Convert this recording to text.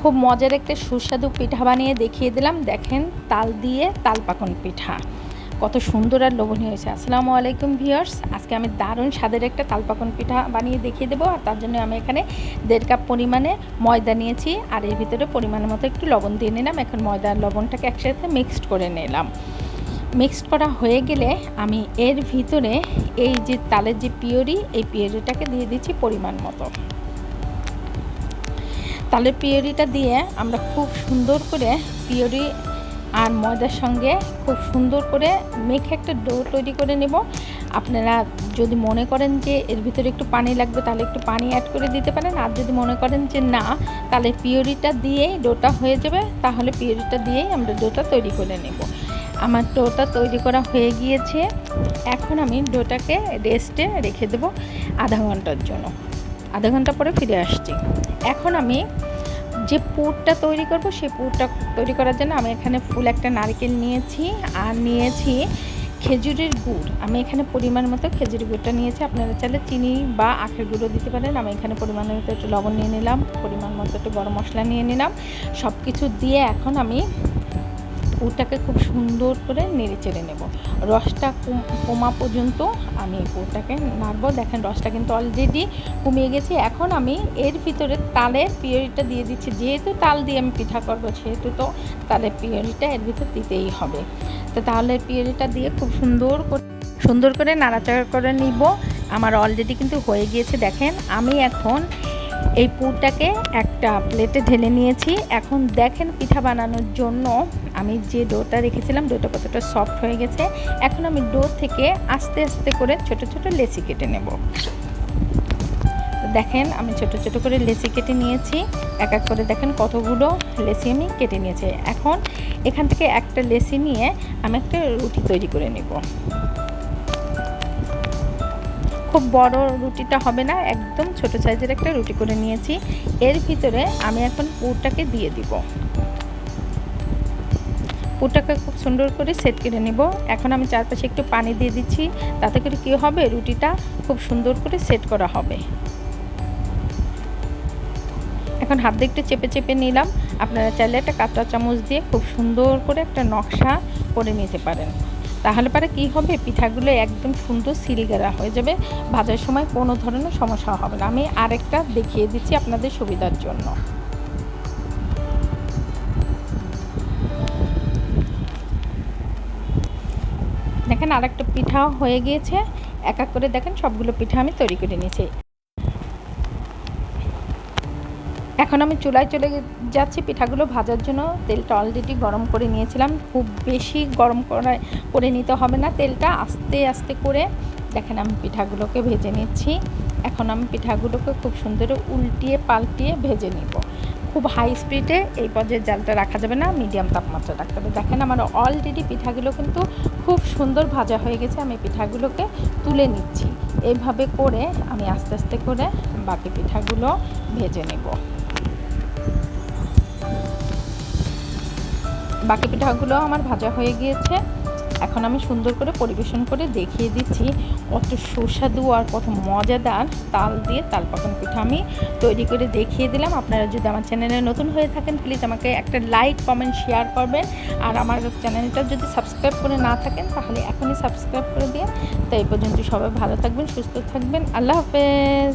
খুব মজার একটা সুস্বাদু পিঠা বানিয়ে দেখিয়ে দিলাম। দেখেন, তাল দিয়ে তাল পাকন পিঠা। কত সুন্দর আর লোভনীয় হয়েছে। আসসালামু আলাইকুম ভিউয়ার্স। আজকে আমি দারুণ স্বাদের একটা তালপাকন পিঠা বানিয়ে দেখিয়ে দেবো। আর তার জন্য আমি এখানে দেড় কাপ পরিমাণে ময়দা নিয়েছি। আর এর ভিতরে পরিমাণ মতো একটু লবণ দিয়ে নিলাম। এখন ময়দা আর লবণটাকে একসাথে মিক্সড করে নিলাম। মিক্সড করা হয়ে গেলে আমি এর ভিতরে এই যে তালের যে পিওরি, এই পিওরিটাকে দিয়ে দিচ্ছি পরিমাণ মতো। তালের পিওরিটা দিয়ে আমরা খুব সুন্দর করে পিওরি আর ময়দার সঙ্গে খুব সুন্দর করে মেখে একটা ডো তৈরি করে নেব। আপনারা যদি মনে করেন যে এর ভিতরে একটু পানি লাগবে, তাহলে একটু পানি অ্যাড করে দিতে পারেন। আর যদি মনে করেন যে না, তাহলে পিওরিটা দিয়েই ডোটা হয়ে যাবে, তাহলে পিওরিটা দিয়েই আমরা ডোটা তৈরি করে নেব। আমার ডোটা তৈরি করা হয়ে গিয়েছে। এখন আমি ডোটাকে রেস্টে রেখে দেবো আধা ঘণ্টার জন্য। আধা ঘণ্টা পরে ফিরে আসছি। এখন আমি যে পুরটা তৈরি করব, সেই পুরটা তৈরি করার জন্য আমি এখানে ফুল একটা নারকেল নিয়েছি আর নিয়েছি খেজুরের গুড়। আমি এখানে পরিমাণ মতো খেজুরের গুড়টা নিয়েছি। আপনারা চাইলে চিনি বা আখের গুঁড়ো দিতে পারেন। আমি এখানে পরিমাণ মতো একটু লবণ নিয়ে নিলাম, পরিমাণ মতো একটু গরম মশলা নিয়ে নিলাম। সব কিছু দিয়ে এখন আমি পুরটাকে খুব সুন্দর করে নেড়ে চেড়ে নেব। রসটা কমা পর্যন্ত আমি পুরটাকে নাড়বো। দেখেন রসটা কিন্তু অলরেডি কমিয়ে গেছে। এখন আমি এর ভিতরে তালের পিওরিটা দিয়ে দিচ্ছি। যেহেতু তাল দিয়ে আমি পিঠা করব, সেহেতু তো তালের পিওরিটা এর ভিতর দিতেই হবে। তো তালের পিওরিটা দিয়ে খুব সুন্দর করে সুন্দর করে নাড়াচাড়া করে নিব। আমার অলরেডি কিন্তু হয়ে গিয়েছে। দেখেন আমি এখন এই পুরটাকে একটা প্লেটে ঢেলে নিয়েছি। এখন দেখেন পিঠা বানানোর জন্য আমি যে ডোটা রেখেছিলাম, ডোটা কতটা সফট হয়ে গেছে। এখন আমি ডো থেকে আস্তে আস্তে করে ছোট ছোট লেচি কেটে নেব। দেখেন আমি ছোট ছোট করে লেচি কেটে নিয়েছি। এক এক করে দেখেন কতগুলো লেচি আমি কেটে নিয়েছি। এখন এখান থেকে একটা লেচি নিয়ে আমি একটা রুটি তৈরি করে নেব। খুব বড় রুটিটা হবে না, একদম ছোট সাইজের একটা রুটি করে নিয়েছি। এর ভিতরে আমি এখন পুরটাকে দিয়ে দিব। পুরটাকে খুব সুন্দর করে সেট করে নেব। এখন আমি চারপাশে একটু পানি দিয়ে দিচ্ছি, তাতে করে কী হবে, রুটিটা খুব সুন্দর করে সেট করা হবে। এখন হাত দিয়ে একটু চেপে চেপে নিলাম। আপনারা চাইলে একটা কাঁচা চামচ দিয়ে খুব সুন্দর করে একটা নকশা করে নিতে পারেন। তাহলে পরে কী হবে? পিঠাগুলো একদম সুন্দর সিলগেরা হয়ে যাবে। ভাজার সময় কোনো ধরনের সমস্যা হবে না। আমি আরেকটা দেখিয়ে দিচ্ছি আপনাদের সুবিধার জন্য। দেখেন আরেকটা পিঠা হয়ে গিয়েছে। এক এক করে দেখেন সবগুলো পিঠা আমি তৈরি করে নিয়েছি। এখন আমি চুলায় চলে যাচ্ছি। পিঠাগুলো ভাজার জন্য তেলটা অলরেডি গরম করে নিয়েছিলাম। খুব বেশি গরম করা করে নিতে হবে না তেলটা। আস্তে আস্তে করে দেখেন আমি পিঠাগুলোকে ভেজে নিচ্ছি। এখন আমি পিঠাগুলোকে খুব সুন্দর উল্টিয়ে পাল্টিয়ে ভেজে নিব। খুব হাই স্পিডে এই পর্যায়ে জালটা রাখা যাবে না মিডিয়াম তাপমাত্রা রাখতে হবে। দেখেন আমার অলরেডি পিঠাগুলো কিন্তু খুব সুন্দর ভাজা হয়ে গেছে। আমি পিঠাগুলোকে তুলে নিচ্ছি। এইভাবে করে আমি আস্তে আস্তে করে বাকি পিঠাগুলো ভেজে নেব। বাকি পিঠাগুলো আমার ভাজা হয়ে গিয়েছে। এখন আমি সুন্দর করে পরিবেশন করে দেখিয়ে দিচ্ছি কত সুস্বাদু আর কত মজাদার তাল দিয়ে তাল পাকন পিঠা। আমি তৈরি করে দেখিয়ে দিলাম। আপনারা যদি আমার চ্যানেলে নতুন হয়ে থাকেন প্লিজ আমাকে একটা লাইক কমেন্ট শেয়ার করবেন। আর আমার চ্যানেলটা যদি সাবস্ক্রাইব করে না থাকেন, তাহলে এখনই সাবস্ক্রাইব করে দিয়ে তো এই পর্যন্ত সবাই ভালো থাকবেন, সুস্থ থাকবেন। আল্লাহ হাফেজ।